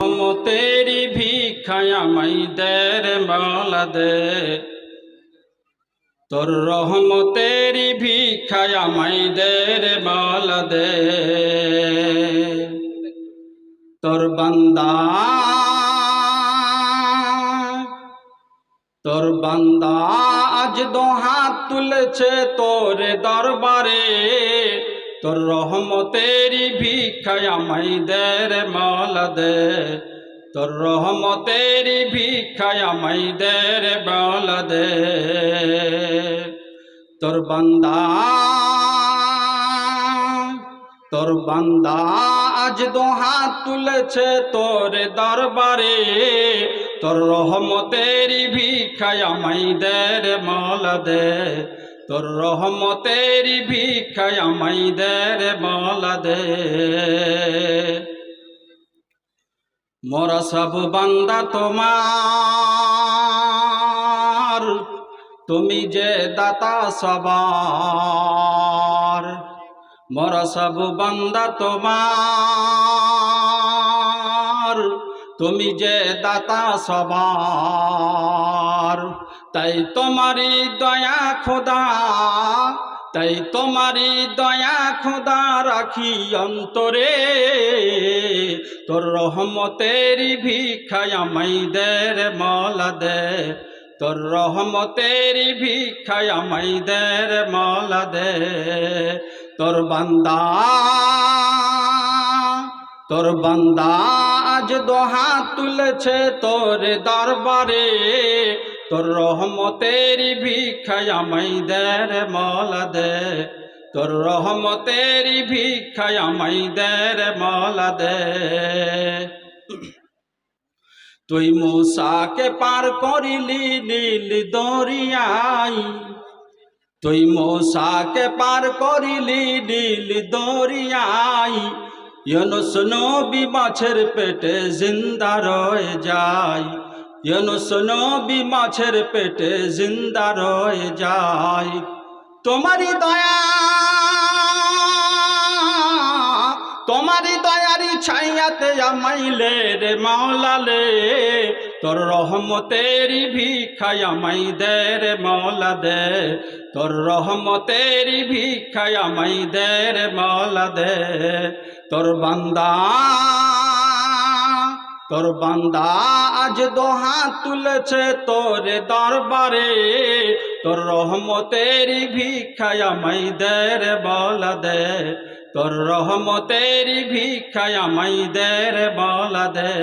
মতেরি ভিক্ষায় আমাই দের মালা দে। তোর রহমতেরি ভিক্ষায় আমাই দের মালা দে। তোর বান্দা তোর বান্দা আজ দোহাত তুলেছে তোর দরবারে। তোর রহমতেরি ভিক্ষায় আমাই দের মালা দে তোর রহমতেরি ভিক্ষায় আমাই দের মালা দে তোর বান্দা তোর বান্দা আজ দোহাত তুলেছে তোর দরবারে। তোর রহমতেরি ভিক্ষায় আমাই দের মাল দে তোর রহমতের ভিক্ষায় আমাই মাল দে। মোরা সব বান্দা তোমার, তুমি যে দাতা সবার। মোরা সব বান্দা তোমার, তুমি যে দাতা সবার। তাই তোমারই দয়া খোদা, তাই তোমারই দয়া খোদা রাখি অন্তরে। তোর রহমতেরি ভিক্ষায় আমাই দের মালা দে তোর রহমতেরি ভিক্ষায় আমাই দের মালা দে তোর বান্দা তোর বান্দা আজ দোহা তুলেছে তোর দরবারে। তোর রহমতেরি ভিক্ষায় আমাই দের মালা দে তোর রহমতেরি ভিক্ষায় আমাই দের মালা দে তুই মূসাকে পার করিলি নীল দরিয়াই। তুই মূসাকে পার করিলি নীল দরিয়াই। ইউনুস নবী মাছের পেটে জিন্দা রয়ে যায়। ইউনুস নবী মাছের পেটে জিন্দা রয়ে যায়। তোমারই দয়া, তোমারই দয়ারি ছাইয়াতে আমাইলে রে মাওলালে তোর রহমতেরি ভিক্ষায় আমাই দে রে মাওলা দে। তোর রহমতেরি ভিক্ষায় আমাই দে রে মাওলা দে। তোর বান্দা তোর বান্দা আজ দোহা তুলেছে তোর দরবারে। তোর রহমতেরি ভিক্ষায় মাই দের বল দে। তোর রহমতেরি ভিক্ষায় মাই দের বলা দে।